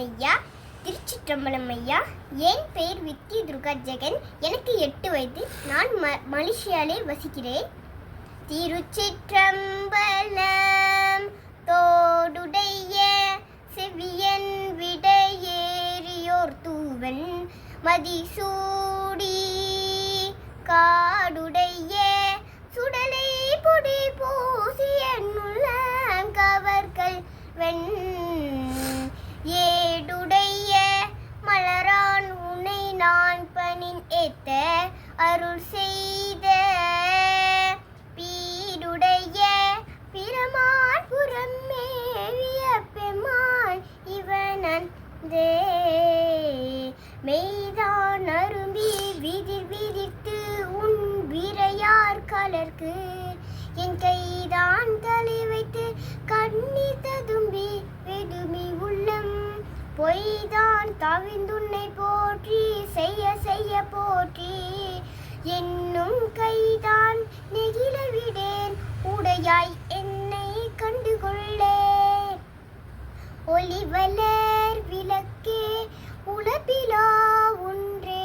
ஐயா திருச்சிற்றம்பலம் ஐயா என் பெயர் வித்ய துர்கா ஜெகன் எனக்கு எட்டு வயது. நான் ம மலேசியாலே வசிக்கிறேன். திருச்சிற்றம்பலம் தோடுடைய செவியன் விடையேறியோர் தூவன் மதிசூடி காடுடைய சுடலை பொடி பூசிய நுழங்கவர்கள் வெண் நான் ஏத்த அருள் செய்த பீடுடைய பிரமான் புறமேவிய பெமான் இவனன் மெய்தான் அரும்பி விதிர் விதித்து உன் விரையார் கலர்க்கு என் கைதான் தலை வைத்து கண்ணீர் ததும்பி வெதுமி உள்ளம். பொய்தான் தவிந்துன்னை போற்றி செய்ய செய்ய போற்றி. என்னும் கைதான் நெகிழ விடேன் உடையாய் என்னை கண்டுகொள்ளே ஒளிவலர் விளக்கே உலப்பிலா ஒன்றே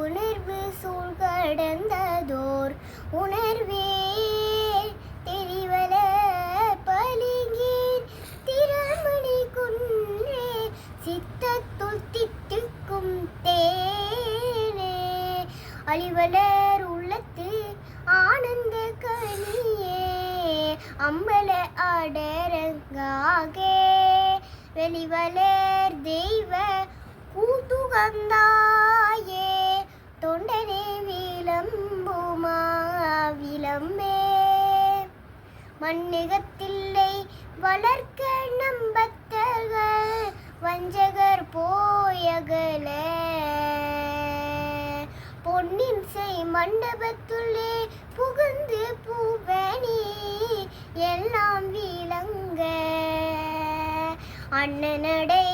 உணர்வு சூழ்கடந்ததோர் உணர்வே. தெரிவல பளிங்கின் திறமணி குன்றே சித்தத்துள் அழிவலர் உள்ளத்து ஆனந்த கனியே அம்பல ஆடரங்காகே வெளிவலர் தெய்வ கூத்துகந்தாயே தொண்டனே விளம்புமா விளம்பே. மண்ணிகத்தில்லை வளர்க்க நம்பத்தர்கள் பொன்னின் செய் மண்டபத்துள்ளே புகுந்து பூவணி. எல்லாம் விளங்க. அண்ணனடை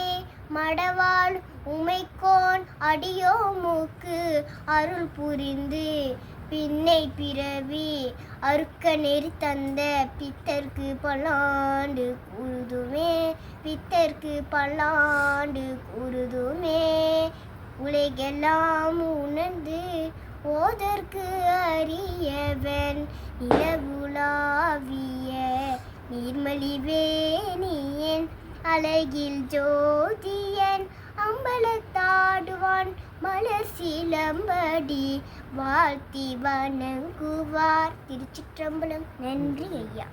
மடவாள் உமைக்கோன் அடியோ மூக்கு அருள் புரிந்து பின்னை பிறவி அறுக்க நெறி தந்த பித்தர்க்கு பல்லாண்டு கூறுதுமே பித்தர்க்கு பல்லாண்டு கூறுதுமே உலகெல்லாம் உணர்ந்து ஓதற்கு அறியவன் நிலவுலாவிய நீர்மலிவேணியன் அழகில் ஜோதியன் அம்பலத்தாடுவான் மலர் சிலம்படி வாழ்த்தி வணங்குவார். திருச்சிற்றம்பலம். நன்றி ஐயா.